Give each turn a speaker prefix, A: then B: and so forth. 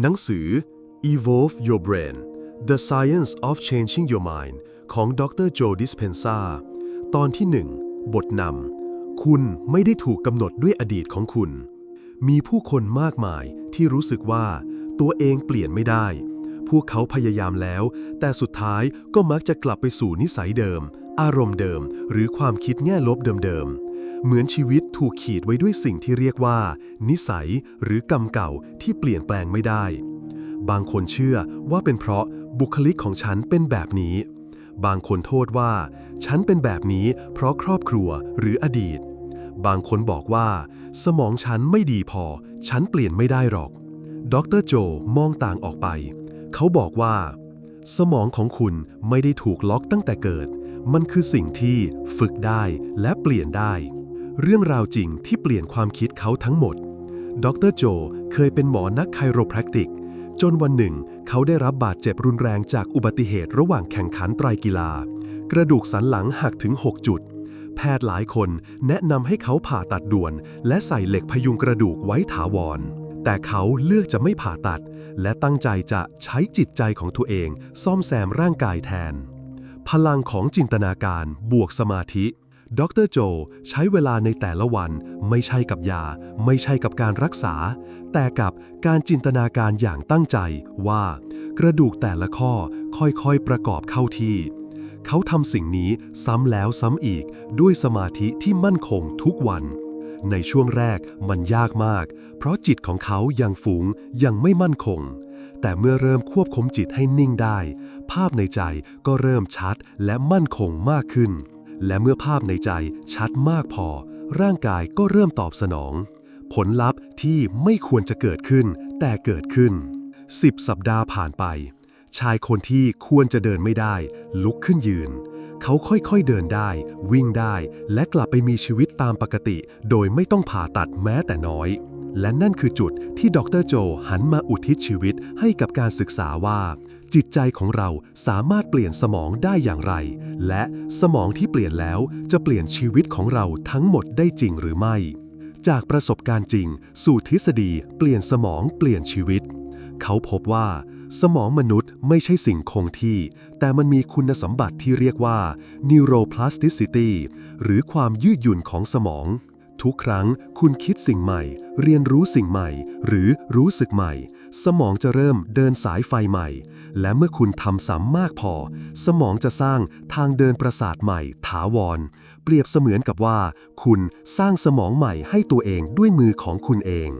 A: หนังสือ Evolve Your Brain The Science of Changing Your Mind ของดรโจดิสเพนซาตอนที่ 1 บทนำ คุณไม่ได้ถูกกำหนดด้วยอดีตของคุณ มีผู้คนมากมายที่รู้สึกว่า ตัวเองเปลี่ยนไม่ได้ พวกเขาพยายามแล้ว แต่สุดท้ายก็มักจะกลับไปสู่นิสัยเดิม อารมณ์เดิม หรือความคิดแง่ลบเดิมๆ เหมือนชีวิตถูกขีดไว้ด้วยสิ่งที่เรียกว่า นิสัยหรือกรรมเก่าที่เปลี่ยนแปลงไม่ได้ บางคนเชื่อว่าเป็นเพราะบุคลิกของฉันเป็นแบบนี้ บางคนโทษว่า ฉันเป็นแบบนี้เพราะครอบครัวหรืออดีต บางคนบอกว่า สมองฉันไม่ดีพอ ฉันเปลี่ยนไม่ได้หรอก ดรโจมองต่างออกไป เขาบอกว่า สมองของคุณไม่ได้ถูกล็อกตั้งแต่เกิด มันคือสิ่งที่ฝึกได้และเปลี่ยนได้ เรื่องราวจริงที่เปลี่ยนความคิดเขาทั้งหมด ดรโจเคยเป็นหมอนักไคโรแพคติก จนวันหนึ่ง เขาได้รับบาดเจ็บรุนแรงจากอุบัติเหตุระหว่างแข่งขันไตรกีฬา กระดูกสันหลังหักถึง 6 จุด แพทย์หลายคนแนะนำให้เขาผ่าตัดด่วน และใส่เหล็กพยุงกระดูกไว้ถาวร แต่เขาเลือกจะไม่ผ่าตัด และตั้งใจจะใช้จิตใจของตัวเอง ซ่อมแซมร่างกายแทน พลังของจินตนาการบวกสมาธิ ดรโจ ใช้เวลาในแต่ละวันไม่ใช่กับยา ไม่ใช่กับการรักษา แต่กับการจินตนาการอย่างตั้งใจว่า กระดูกแต่ละข้อค่อยๆประกอบเข้าที่ เขาทำสิ่งนี้ซ้ำแล้วซ้ำอีกด้วยสมาธิที่มั่นคงทุกวัน ในช่วงแรกมันยากมาก เพราะจิตของเขายังฝูงยังไม่มั่นคง แต่เมื่อเริ่มควบคุมจิตให้นิ่งได้ ภาพในใจก็เริ่มชัดและมั่นคงมากขึ้น และเมื่อภาพในใจชัดมากพอ ร่างกายก็เริ่มตอบสนอง ผลลัพธ์ที่ไม่ควรจะเกิดขึ้น แต่เกิดขึ้น 10 สัปดาห์ผ่านไป ชายคนที่ควรจะเดินไม่ได้ ลุกขึ้นยืน เขาค่อยๆเดินได้ วิ่งได้ และกลับไปมีชีวิตตามปกติ โดยไม่ต้องผ่าตัดแม้แต่น้อย และนั่นคือจุดที่ดรโจหันมาอุทิศชีวิตให้กับการศึกษาว่า จิตใจของเราสามารถเปลี่ยนสมองได้อย่างไร และสมองที่เปลี่ยนแล้วจะเปลี่ยนชีวิตของเราทั้งหมดได้จริงหรือไม่ จากประสบการณ์จริง สู่ทฤษฎี เปลี่ยนสมองเปลี่ยนชีวิต เขาพบว่า สมองมนุษย์ไม่ใช่สิ่งคงที่ แต่มันมีคุณสมบัติที่เรียกว่า neuroplasticity หรือความยืดหยุ่นของสมองทุกครั้งคุณคิดสิ่งใหม่ เรียนรู้สิ่งใหม่ หรือรู้สึกใหม่ สมองจะเริ่มเดินสายไฟใหม่ และเมื่อคุณทำซ้ำมากพอ สมองจะสร้างทางเดินประสาทใหม่ ถาวร เปรียบเสมือนกับว่า คุณสร้างสมองใหม่ให้ตัวเองด้วยมือของคุณเอง